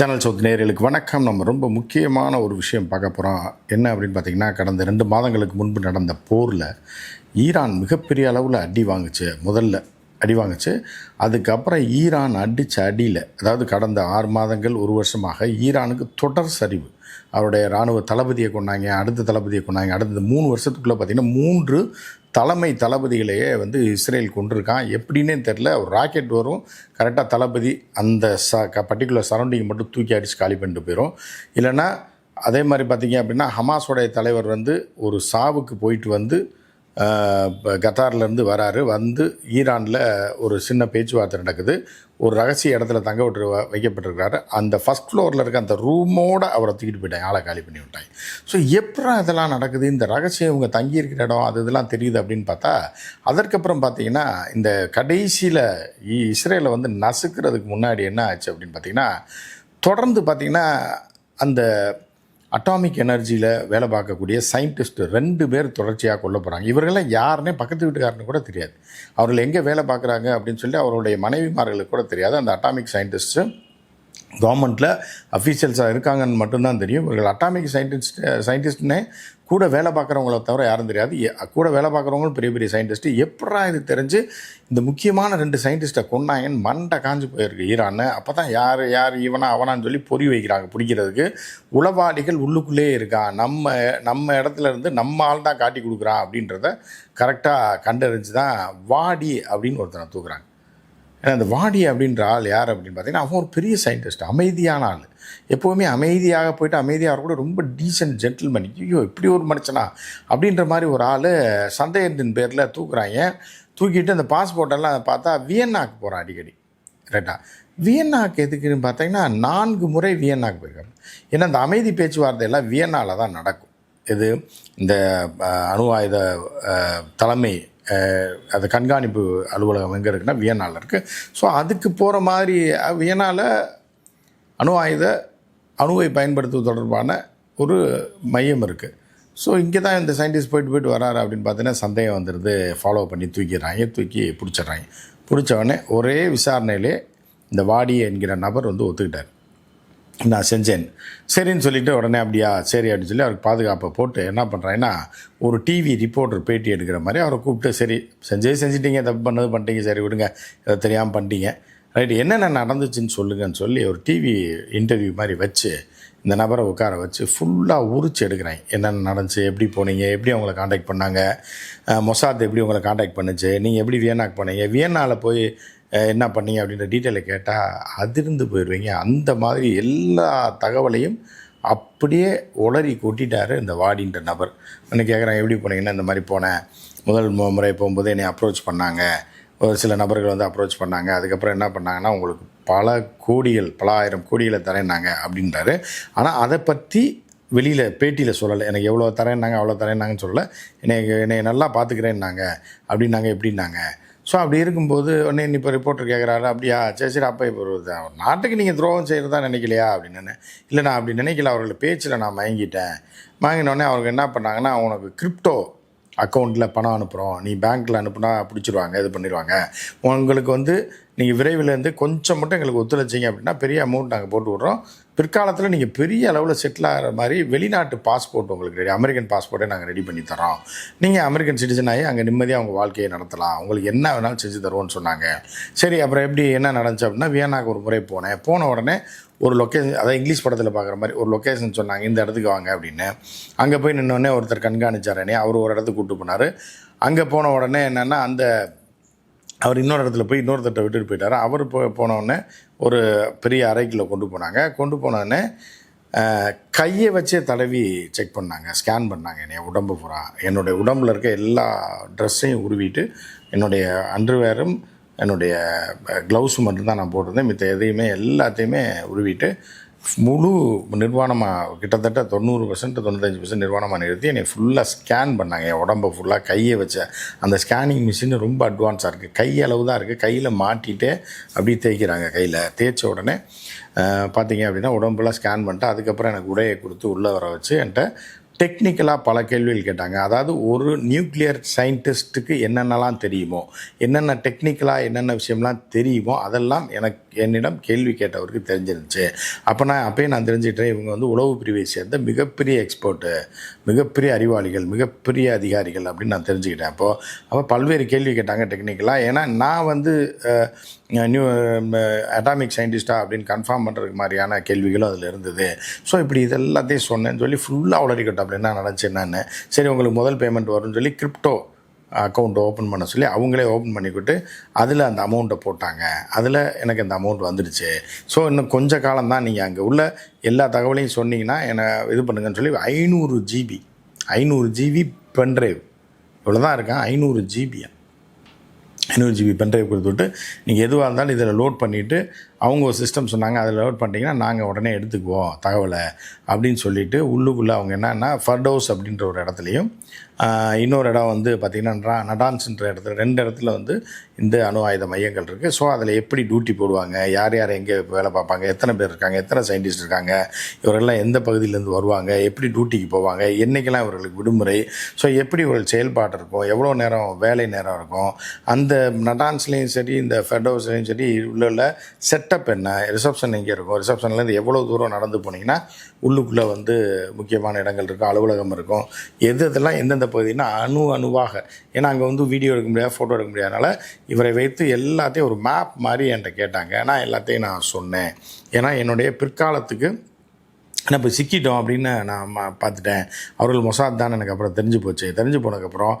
Channel சொத்து நேர்களுக்கு வணக்கம். நம்ம ரொம்ப முக்கியமான ஒரு விஷயம் பார்க்க போகிறோம் என்ன அப்படின்னு பார்த்தீங்கன்னா கடந்த ரெண்டு மாதங்களுக்கு முன்பு நடந்த போரில் ஈரான் மிகப்பெரிய அளவில் அடி வாங்குச்சு. முதல்ல அடி வாங்குச்சு. அதுக்கப்புறம் ஈரான் அடித்த அடியில் அதாவது கடந்த ஆறு மாதங்கள் ஒரு வருஷமாக ஈரானுக்கு தொடர் சரிவு. அவருடைய இராணுவ தளபதியை கொண்டாங்க அடுத்த தளபதியை கொண்டாங்க. அடுத்த மூணு வருஷத்துக்குள்ளே பார்த்திங்கன்னா மூன்று தலைமை தளபதிகளையே வந்து இஸ்ரேல் கொண்டிருக்கான். எப்படின்னே தெரில ஒரு ராக்கெட் வரும். கரெக்டாக தளபதி அந்த ச க பர்டிகுலர் சரௌண்டிங் மட்டும் தூக்கி அடித்து காலி பண்ணிட்டு போயிடும் இல்லைன்னா அதே மாதிரி பார்த்தீங்க அப்படின்னா ஹமாஸோடைய தலைவர் வந்து ஒரு சாவுக்கு போயிட்டு வந்து கத்தார்லேருந்து வராரு. வந்து ஈரானில் ஒரு சின்ன பேச்சுவார்த்தை நடக்குது. ஒரு ரகசிய இடத்துல தங்க விட்டு வ- வைக்கப்பட்டிருக்கிறாரு. அந்த ஃபஸ்ட் ஃப்ளோரில் இருக்க அந்த ரூமோடு அவரை தூக்கிட்டு போயிட்டாங்க. ஆளை காலி பண்ணி விட்டாங்க. ஸோ எப்படா இதெல்லாம் நடக்குது? இந்த ரகசியம் இவங்க தங்கியிருக்கிற இடம் அது இதெல்லாம் தெரியுது அப்படின்னு பார்த்தா அதற்கப்புறம் பார்த்தீங்கன்னா இந்த கடைசியில் இஸ்ரேலை வந்து நசுக்கிறதுக்கு முன்னாடி என்ன ஆச்சு அப்படின்னு பார்த்தீங்கன்னா தொடர்ந்து பார்த்தீங்கன்னா அந்த அட்டாமிக் எனர்ஜியில் வேலை பார்க்கக்கூடிய சயின்டிஸ்ட் ரெண்டு பேர் தொடர்ச்சியாக கொல்ல போகிறாங்க இவர்கள்லாம் யாருன்னே பக்கத்து வீட்டுக்காரனு கூட தெரியாது. அவர்கள் எங்கே வேலை பார்க்குறாங்க அப்படின்னு சொல்லி அவருடைய மனைவிமார்களுக்கு கூட தெரியாது. அந்த அட்டாமிக் சயின்டிஸ்ட்டு கவர்மெண்ட்டில் அஃபீஷியல்ஸாக இருக்காங்கன்னு மட்டும்தான் தெரியும். இவர்கள் அட்டாமிக் சயின்டிஸ்ட் சயின்டிஸ்ட்னே கூட வேலை பார்க்குறவங்கள தவிர யாரும் தெரியாது. கூட வேலை பார்க்குறவங்களும் பெரிய பெரிய சயின்டிஸ்ட்டு எப்படா இது தெரிஞ்சு இந்த முக்கியமான ரெண்டு சயின்டிஸ்ட்டை கொண்டாங்கன்னு மண்டை காஞ்சு போயிருக்கு ஈரான் அப்போ தான் யார் யார் இவனா அவனான்னு சொல்லி பொறி வைக்கிறாங்க பிடிக்கிறதுக்கு. உளவாளிகள் உள்ளுக்குள்ளேயே இருக்கான் நம்ம நம்ம இடத்துல இருந்து நம்ம ஆள் தான் காட்டி கொடுக்குறான் அப்படின்றத கரெக்டாக கண்டறிஞ்சு தான் வாடி அப்படின்னு ஒருத்தனை தூக்குறாங்க. ஏன்னா அந்த வாடி அப்படின்ற ஆள் யார் அப்படின்னு பார்த்தீங்கன்னா அவன் ஒரு பெரிய சயின்டிஸ்ட் அமைதியான ஆள். எப்போவுமே அமைதியாக போயிட்டு அமைதியாக கூட ரொம்ப டீசென்ட் ஜென்டில்மேன் ஐயோ இப்படி ஒரு மனுஷனா? அப்படின்ற மாதிரி ஒரு ஆள் சந்தேகத்தின் பேரில் தூக்குறாங்க. தூக்கிட்டு அந்த பாஸ்போர்ட்டெல்லாம் பார்த்தா வியன்னாக்கு போகிறான் அடிக்கடி. ரைட்டா வியன்னாக்கு எதுக்குன்னு பார்த்தீங்கன்னா நான்கு முறை வியன்னாக்கு போயிருக்காங்க. ஏன்னா அந்த அமைதி பேச்சுவார்த்தை எல்லாம் தான் நடக்கும். இது இந்த அணு ஆயுத தலைமை அது கண்காணிப்பு அலுவலகம் எங்கே இருக்குன்னா வியனாவில் இருக்குது ஸோ அதுக்கு போகிற மாதிரி வியனாவில் அணு ஆயுத அணுவை பயன்படுத்துவது தொடர்பான ஒரு மையம் இருக்குது ஸோ இங்கே தான் இந்த சயின்டிஸ்ட் போயிட்டு போயிட்டு வராரு அப்படின்னு பார்த்தீங்கன்னா சந்தேகம் வந்துடுது ஃபாலோ பண்ணி தூக்கிடுறாங்க தூக்கி பிடிச்சிட்றாங்க? பிடிச்சவொடனே ஒரே விசாரணையிலே இந்த வாடி என்கிற நபர் வந்து ஒத்துக்கிட்டார். நான் செஞ்சேன். சரின்னு சொல்லிட்டு உடனே அப்படியா சரி அப்படின்னு சொல்லி அவருக்கு பாதுகாப்பை போட்டு என்ன பண்ணுறேன்னா ஒரு டிவி ரிப்போர்ட்டர் பேட்டி எடுக்கிற மாதிரி அவரை கூப்பிட்டு சரி செஞ்சே செஞ்சிட்டீங்க தப்பு பண்ணது பண்ணிட்டீங்க சரி விடுங்க இதை தெரியாமல் பண்ணிட்டீங்க. ரைட் என்னென்ன நடந்துச்சுன்னு சொல்லுங்கன்னு சொல்லி ஒரு டிவி இன்டர்வியூ மாதிரி வச்சு இந்த நபரை உட்கார வச்சு ஃபுல்லாக உரிச்சு எடுக்கிறேன். என்னென்ன நடந்துச்சு எப்படி போனீங்க எப்படி அவங்கள காண்டாக்ட் பண்ணாங்க மொசாத் எப்படி உங்களை காண்டாக்ட் பண்ணுச்சு நீங்கள் எப்படி வியன்னாக்கு போனீங்க வியன்னாவில் போய் என்ன பண்ணீங்க அப்படின்ற டீட்டெயிலை கேட்டால் அதிர்ந்து போயிடுவீங்க. அந்த மாதிரி எல்லா தகவலையும் அப்படியே உளறி கொட்டிட்டாரு இந்த வாடின்ற நபர். நான் கேட்குறேன் எப்படி போனீங்கன்னா இந்த மாதிரி போனேன் முதல் முறை போகும்போது என்னை அப்ரோச் பண்ணாங்க. ஒரு சில நபர்கள் வந்து அப்ரோச் பண்ணாங்க. அதுக்கப்புறம் என்ன பண்ணாங்கன்னா உங்களுக்கு பல கோடிகள் பல ஆயிரம் கோடிகளை தரேன்னாங்க அப்படின்றாரு. ஆனால் அதை பற்றி வெளியில் பேட்டியில் சொல்லலை. எனக்கு எவ்வளோ தரேன்னாங்க அவ்வளோ தரேன்னாங்கன்னு சொல்லலை. என்னை என்னை நல்லா பார்த்துக்கிறேன்னாங்க அப்படின்னாங்க எப்படின்னாங்க? ஸோ அப்படி இருக்கும்போது உடனே இப்போ ரிப்போர்ட்டர் கேட்குறாரு அப்படியா? சரி சரி அப்போ இப்போ ஒரு நாட்டுக்கு நீங்கள் துரோகம் செய்கிறதா நினைக்கலையா? அப்படின்னு இல்லை நான் அப்படி நினைக்கல அவர்கள் பேச்சில் நான் மயங்கிட்டேன். மயங்கினோடனே அவங்க என்ன பண்ணாங்கன்னா உனக்கு கிரிப்டோ அக்கௌண்ட்டில் பணம் அனுப்புகிறோம் நீ பேங்க்கில் அனுப்புனா பிடிச்சிருவாங்க இது பண்ணிடுவாங்க உங்களுக்கு வந்து நீங்கள் விரைவிலேருந்து கொஞ்சம் மட்டும் எங்களுக்கு ஒத்துழைச்சிங்க அப்படின்னா பெரிய அமௌண்ட் நாங்கள் போட்டு விட்றோம். பிற்காலத்தில் நீங்கள் பெரிய அளவில் செட்டில் ஆகிற மாதிரி வெளிநாட்டு பாஸ்போர்ட் உங்களுக்கு ரெடி அமெரிக்கன் பாஸ்போர்ட்டே நாங்கள் ரெடி பண்ணி தரோம் நீங்கள் அமெரிக்கன் சிட்டிசன் ஆகி அங்கே நிம்மதியாக உங்கள் வாழ்க்கையை நடத்தலாம். உங்களுக்கு என்ன வேணாலும் செஞ்சு தருவோம்னு சொன்னாங்க. சரி அப்புறம் எப்படி என்ன நடந்துச்சு அப்படின்னா வியன்னாக்கு ஒரு முறை போனேன். போன உடனே ஒரு லொக்கேஷன் அதாவது இங்கிலீஷ் படத்தில் பார்க்குற மாதிரி ஒரு லொக்கேஷன் சொன்னாங்க. இந்த இடத்துக்கு வாங்க அப்படின்னு. அங்கே போய் நின்னோடனே ஒருத்தர் கண்காணிச்சார் அவர் ஒரு இடத்துக்கு கூப்பிட்டு போனார். அங்கே போன உடனே என்னென்னா அந்த அவர் இன்னொரு இடத்துல போய் இன்னொருத்தட்ட விட்டுட்டு போயிட்டார். அவர் போ போன ஒரு பெரிய அறைக்குள்ள கொண்டு போனாங்க. கொண்டு போனோடனே கையை வச்சே தடவி செக் பண்ணாங்க. ஸ்கேன் பண்ணாங்க என்னைய. உடம்பு பூரா. என்னுடைய உடம்புல இருக்க எல்லா ட்ரெஸ்ஸையும் உருவிட்டு என்னுடைய அண்டர்வேரும் என்னுடைய க்ளவுஸும் மட்டும்தான் நான் போட்டிருந்தேன். மித்த எதையுமே எல்லாத்தையுமே உருவிட்டு முழு நிர்வாணமாக கிட்டத்தட்ட தொண்ணூறு பர்சன்ட் தொண்ணூத்தஞ்சு பர்சன்ட் நிர்வாணமாக நிறுத்தி என்னை ஃபுல்லாக ஸ்கேன் பண்ணாங்க. என் உடம்பை ஃபுல்லாக கையை வச்ச அந்த ஸ்கேனிங் மிஷின் ரொம்ப அட்வான்ஸாக இருக்குது கை அளவு தான் இருக்குது கையில் மாட்டிகிட்டே அப்படியே தேய்க்கிறாங்க கையில். தேய்ச்ச உடனே பார்த்தீங்க அப்படின்னா உடம்புலாம் ஸ்கேன் பண்ணிட்டு அதுக்கப்புறம் எனக்கு உடையை கொடுத்து உள்ளே வர வச்சு என்கிட்ட டெக்னிக்கலாக பல கேள்விகள் கேட்டாங்க. அதாவது ஒரு நியூக்ளியர் சயின்டிஸ்ட்டுக்கு என்னென்னலாம் தெரியுமோ என்னென்ன டெக்னிக்கலாக என்னென்ன விஷயம்லாம் தெரியுமோ அதெல்லாம் எனக்கு என்னிடம் கேள்வி கேட்டவருக்கு தெரிஞ்சிருந்துச்சு. அப்போ நான் அப்பயே நான் தெரிஞ்சுக்கிட்டேன் இவங்க வந்து உளவு பிரிவை சேர்ந்த மிகப்பெரிய எக்ஸ்போர்ட்டு மிகப்பெரிய அறிவாளிகள் மிகப்பெரிய அதிகாரிகள் அப்படின்னு நான் தெரிஞ்சுக்கிட்டேன். அப்போது அப்போ பல்வேறு கேள்வி கேட்டாங்க டெக்னிக்கலாக ஏன்னா நான் வந்து நியூ அட்டாமிக் சயின்டிஸ்டா அப்படின்னு கன்ஃபார்ம் பண்ணுறதுக்கு மாதிரியான கேள்விகளும் அதில் இருந்தது. ஸோ இப்படி இது எல்லாத்தையும் சொன்னேன்னு சொல்லி ஃபுல்லாக உளறிக்கிட்டோம் அப்படின்னா நடந்துச்சு என்னன்னு. சரி உங்களுக்கு முதல் பேமெண்ட் வரும்னு சொல்லி கிரிப்டோ அக்கௌண்ட் ஓப்பன் பண்ண சொல்லி அவங்களே ஓப்பன் பண்ணிக்கிட்டு அதில் அந்த அமௌண்ட்டை போட்டாங்க. அதில் எனக்கு அந்த அமௌண்ட் வந்துடுச்சு. ஸோ இன்னும் கொஞ்சம் காலம் தான் நீங்கள் அங்கே உள்ள எல்லா தகவலையும் சொன்னீங்கன்னா என்னை இது பண்ணுங்கன்னு சொல்லி ஐநூறு ஜிபி ஐநூறு ஜிபி பென்ட்ரைவ் இவ்வளோ தான் இருக்கேன் ஐநூறு ஜிபியா ஐநூறு ஜிபி பென்ட்ரைவ் கொடுத்துட்டு நீங்கள் எதுவாக இருந்தாலும் இதில் லோட் பண்ணிவிட்டு அவங்க ஒரு சிஸ்டம் சொன்னாங்க அதில் லோட் பண்ணிட்டீங்கன்னா நாங்கள் உடனே எடுத்துக்குவோம் தகவலை அப்படின்னு சொல்லிவிட்டு உள்ளுக்குள்ளே அவங்க என்னென்னா ஃபர்டோஸ் அப்படின்ற ஒரு இடத்துலையும் இன்னொரு இடம் வந்து பார்த்திங்கன்னா நடான்ஸ்ன்ற இடத்துல ரெண்டு இடத்துல வந்து இந்த அணு ஆயுத மையங்கள் இருக்குது ஸோ அதில் எப்படி டியூட்டி போடுவாங்க யார் யார் எங்கே வேலை பார்ப்பாங்க எத்தனை பேர் இருக்காங்க எத்தனை சயின்டிஸ்ட் இருக்காங்க இவரெல்லாம் எந்த பகுதியிலேருந்து வருவாங்க எப்படி டியூட்டிக்கு போவாங்க என்றைக்கெல்லாம் இவர்களுக்கு விடுமுறை ஸோ எப்படி இவர்கள் செயல்பாடு இருக்கும் எவ்வளோ நேரம் வேலை நேரம் இருக்கும் அந்த நடான்ஸ்லேயும் சரி இந்த ஃபெடோஸ்லேயும் சரி உள்ள உள்ள செட்டப் என்ன? ரிசப்ஷன் எங்கே இருக்கும்? ரிசப்ஷன்லேருந்து எவ்வளோ தூரம் நடந்து போனீங்கன்னா உள்ளுக்குள்ளே வந்து முக்கியமான இடங்கள் இருக்கும் அலுவலகம் இருக்கும். எது இதெல்லாம் எந்தெந்த பகுதினா அணு அணுவாக. ஏன்னா அங்கே வந்து வீடியோ எடுக்க முடியாது ஃபோட்டோ எடுக்க முடியாதனால இவரை வைத்து எல்லாத்தையும் ஒரு மேப் மாதிரி என்கிட்ட கேட்டாங்க. நான் எல்லாத்தையும் நான் சொன்னேன். ஏன்னா என்னுடைய பிற்காலத்துக்கு நான் இப்போ சிக்கிட்டோம் அப்படின்னு நான் ம- பார்த்துட்டேன். அவர்கள் மொசாத் தான் எனக்கு அப்புறம் தெரிஞ்சு போச்சு. தெரிஞ்சு போனதுக்கப்புறம்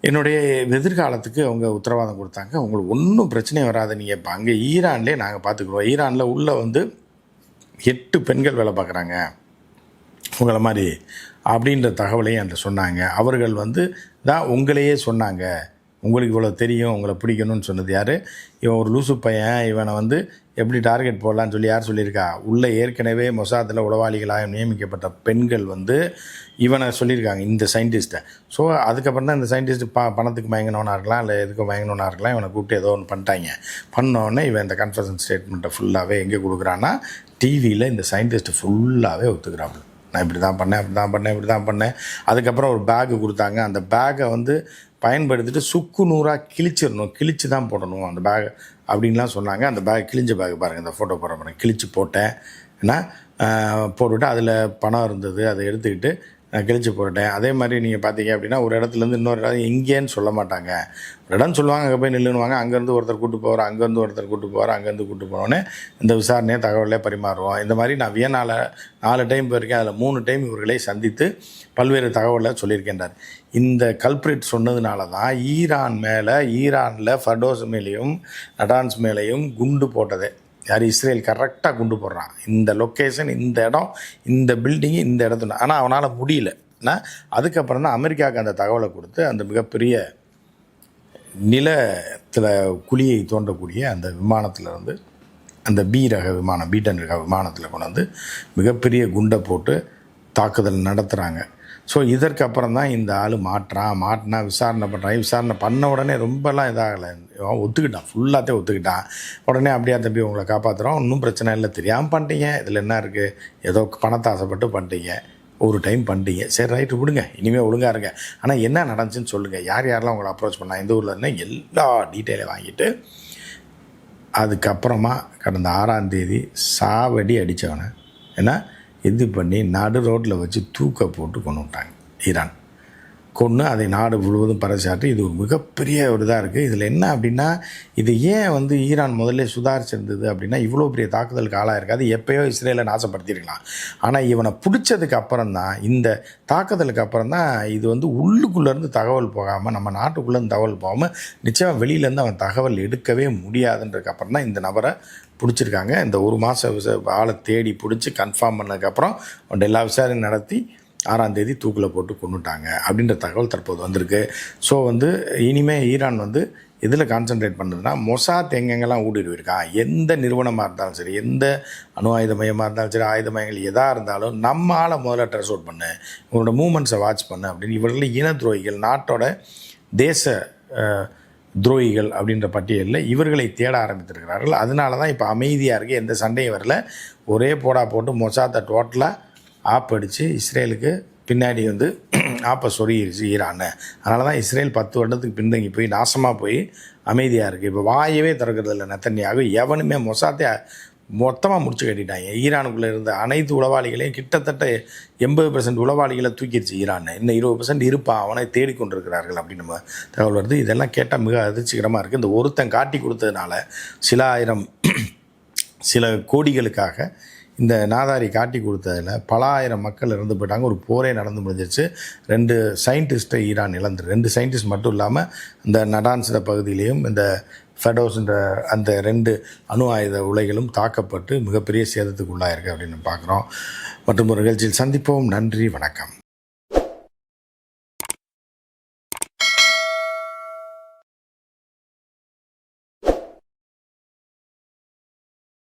என்னுடைய எதிர்காலத்துக்கு அவங்க உத்தரவாதம் கொடுத்தாங்க. உங்களுக்கு ஒன்றும் பிரச்சனை வராது நீங்கள் இப்போ அங்கே ஈரான்லேயே நாங்கள் பார்த்துக்குறோம் ஈரானில் உள்ளே வந்து எட்டு பெண்கள் வேலை பார்க்குறாங்க. உங்களை மாதிரி அப்படின்ற தகவலையும் என்கிட்ட சொன்னாங்க. அவர்கள் வந்து தான் உங்களையே சொன்னாங்க. உங்களுக்கு இவ்வளோ தெரியும். உங்களை பிடிக்கணும்னு சொன்னது யார்? இவன் ஒரு லூசு பையன். இவனை வந்து எப்படி டார்கெட் போடலான்னு சொல்லி யார் சொல்லியிருக்கா? உள்ளே ஏற்கனவே மொசாத்தில் உளவாளிகளாக நியமிக்கப்பட்ட பெண்கள் வந்து இவனை சொல்லியிருக்காங்க இந்த சயின்டிஸ்ட்டை ஸோ அதுக்கப்புறம் தான் இந்த சயின்டிஸ்ட் ப பணத்துக்கு வாங்கினோனா இருக்கலாம் இல்லை எதுக்கு மயங்கினவனா இருக்கலாம் இவனை கூப்பிட்டு ஏதோ ஒன்று பண்ணிட்டாங்க. பண்ணோடனே இவன் இந்த கன்ஃபரன்ஸ் ஸ்டேட்மெண்ட்டை ஃபுல்லாகவே எங்கே கொடுக்குறான்னா டிவியில் இந்த சயின்டிஸ்ட்டு ஃபுல்லாகவே ஒத்துக்கிறாப்புல. நான் இப்படி தான் பண்ணேன் இப்படி தான் பண்ணேன் இப்படி தான் பண்ணேன். அதுக்கப்புறம் ஒரு பேக்கு கொடுத்தாங்க. அந்த பேக்கை வந்து பயன்படுத்திட்டு சுக்கு நூறாக கிழிச்சிடணும். கிழிச்சு தான் போடணும் அந்த பேக் அப்படின்லாம் சொன்னாங்க. அந்த பேக் கிழிஞ்ச பேக் பாருங்கள் இந்த ஃபோட்டோ போடுற பாருங்க. கிழிச்சு போட்டேன். ஏன்னா போட்டுவிட்டு அதில் பணம் இருந்தது. அதை எடுத்துக்கிட்டு கிழிச்சு போட்டுட்டேன். அதே மாதிரி நீங்கள் பார்த்தீங்க அப்படின்னா ஒரு இடத்துலேருந்து இன்னொரு இடம் எங்கேன்னு சொல்ல மாட்டாங்க. ஒரு இடம் சொல்லுவாங்க அங்கே போய் நில்லுன்னுவாங்க. அங்கேருந்து ஒருத்தர் கூட்டு போவார் அங்கேருந்து ஒருத்தர் கூட்டு போவார் அங்கேருந்து கூட்டு போனோன்னே இந்த விசாரணையை தகவலே பரிமாறுவோம். இந்த மாதிரி நான் வியனால நாலு டைம் போயிருக்கேன். அதில் மூணு டைம் இவர்களை சந்தித்து பல்வேறு தகவலை சொல்லியிருக்கின்றார். இந்த கல்பிரிட் சொன்னதுனால தான் ஈரான் மேலே ஈரானில் ஃபர்டோஸ் மேலேயும் நடான்ஸ் மேலேயும் குண்டு போட்டதே. யார் இஸ்ரேல் கரெக்டாக குண்டு போடுறான். இந்த லொக்கேஷன் இந்த இடம் இந்த பில்டிங்கு இந்த இடத்துல ஆனால் அவனால் முடியல. ஏன்னா அதுக்கப்புறம் தான் அமெரிக்காவுக்கு அந்த தகவலை கொடுத்து அந்த மிகப்பெரிய நிலத்தில் குழியை தோண்டக்கூடிய அந்த விமானத்தில் இருந்து அந்த பி ரக விமானம் பீட்டன் ரக விமானத்தில் கொண்டு வந்து மிகப்பெரிய குண்டை போட்டு தாக்குதல் நடத்துகிறாங்க ஸோ இதற்கு அப்புறம் தான் இந்த ஆள் மாட்டுறான் மாட்டினா விசாரணை பண்ணுறான் விசாரணை பண்ண உடனே ரொம்பலாம் இதாகலை. அவன் ஒத்துக்கிட்டான். ஃபுல்லாத்தையும் ஒத்துக்கிட்டான். உடனே அப்படியே தம்பி உங்களை காப்பாற்றுறோம் ஒன்றும் பிரச்சனை இல்லை. தெரியாமல் பண்ணிட்டீங்க. இதில் என்ன இருக்குது ஏதோ பணத்தை ஆசைப்பட்டு பண்ணிட்டீங்க. ஒரு டைம் பண்ணிட்டீங்க. சரி ரைட்டு விடுங்க. இனிமேல் ஒழுங்காக இருங்க. ஆனால் என்ன நடந்துச்சுன்னு சொல்லுங்கள் யார் யாரெல்லாம் உங்களை அப்ரோச் பண்ணா? இந்த ஊரில் இருந்தால் எல்லா டீட்டெயிலையும் வாங்கிட்டு அதுக்கப்புறமா கடந்த ஆறாம் தேதி சாவடி அடித்தவனை ஏன்னா இது பண்ணி நடு ரோட்டில் வச்சு தூக்க போட்டு கொண்டு விட்டாங்க ஈரான். கொன்று அதை நாடு முழுவதும் பறைசாற்றி இது ஒரு மிகப்பெரிய ஒரு இதாக இருக்குது இதில் என்ன அப்படின்னா இது ஏன் வந்து ஈரான் முதல்ல சுதாரிச்சிருந்தது அப்படின்னா இவ்வளோ பெரிய தாக்குதலுக்கு ஆளாக இருக்காது. எப்பயோ இஸ்ரேலை நாசப்படுத்தியிருக்கலாம். ஆனால் இவனை பிடிச்சதுக்கு அப்புறம் தான் இந்த தாக்குதலுக்கு அப்புறம் தான் இது வந்து உள்ளுக்குள்ளேருந்து தகவல் போகாமல் நம்ம நாட்டுக்குள்ளேருந்து தகவல் போகாமல் நிச்சயமாக வெளியிலேருந்து அவன் தகவல் எடுக்கவே முடியாதுன்றதுக்கு அப்புறம் தான் இந்த நபரை பிடிச்சிருக்காங்க. இந்த ஒரு மாதம் ஆளை தேடி பிடிச்சி கன்ஃபார்ம் பண்ணதுக்கப்புறம் அவன்கிட்ட எல்லா விசாரணையும் நடத்தி ஆறாம் தேதி தூக்கில் போட்டு கொண்டுட்டாங்க அப்படின்ற தகவல் தற்போது வந்திருக்கு. ஸோ வந்து இனிமேல் ஈரான் வந்து எதில் கான்சென்ட்ரேட் பண்ணுதுன்னா மொசாத் எங்கெங்கெல்லாம் ஊடுருவி இருக்கான் எந்த நிறுவனமாக இருந்தாலும் சரி எந்த அணு ஆயுத மையமாக இருந்தாலும் சரி ஆயுத மையங்கள் எதாக இருந்தாலும் நம்ம ஆளை முதல்ல ட்ரெஸ் அவுட் பண்ணு இவங்களோட மூமெண்ட்ஸை வாட்ச் பண்ணு அப்படின்னு இவர்கள் இன துரோகிகள் நாட்டோட தேச துரோகிகள் அப்படின்ற பட்டியலில் இவர்களை தேட ஆரம்பித்திருக்கிறார்கள். அதனால தான் இப்போ அமைதியாக இருக்குது எந்த சண்டையும் வரல. ஒரே போடா போட்டு மொசாத்தை டோட்டலாக ஆப் அடித்து இஸ்ரேலுக்கு பின்னாடி வந்து ஆப்பை சொருகிருச்சு ஈரானு அதனால தான் இஸ்ரேல் பத்து வருடத்துக்கு பின்தங்கி போய் நாசமாக போய் அமைதியாக இருக்குது இப்போ வாயவே திறக்கிறதில்ல நெத்தன்யாகு. எவனுமே மொசாத்தே மொத்தமாக முடிச்சு கட்டிட்டாங்க. ஈரானுக்குள்ளே இருந்த அனைத்து உளவாளிகளையும் கிட்டத்தட்ட எண்பது பர்சன்ட் உளவாளிகளை தூக்கிடுச்சு ஈரான். இன்னும் இருபது பர்சன்ட் இருப்பா. அவனை தேடிக்கொண்டிருக்கிறார்கள் அப்படின்னு நம்ம தகவல் வருது. இதெல்லாம் கேட்டால் மிக அதிர்ச்சிகரமாக இருக்குது இந்த ஒருத்தன் காட்டி கொடுத்ததுனால சில ஆயிரம் சில கோடிகளுக்காக இந்த நாதாரி காட்டி கொடுத்ததில் பல ஆயிரம் மக்கள் இறந்து போயிட்டாங்க. ஒரு போரே நடந்து முடிஞ்சிருச்சு. ரெண்டு சயின்டிஸ்ட்டை ஈரான் இழந்து. ரெண்டு சயின்டிஸ்ட் மட்டும் இல்லாமல் இந்த நடான்சிட பகுதியிலையும் இந்த ஃபெடோஸ்ன்ற அந்த ரெண்டு அணு ஆயுத உலைகளும் தாக்கப்பட்டு மிகப்பெரிய சேதத்துக்கு உள்ளாயிருக்கு அப்படின்னு பார்க்குறோம். மற்றும் ஒரு நிகழ்ச்சியில் சந்திப்போம். நன்றி. வணக்கம்.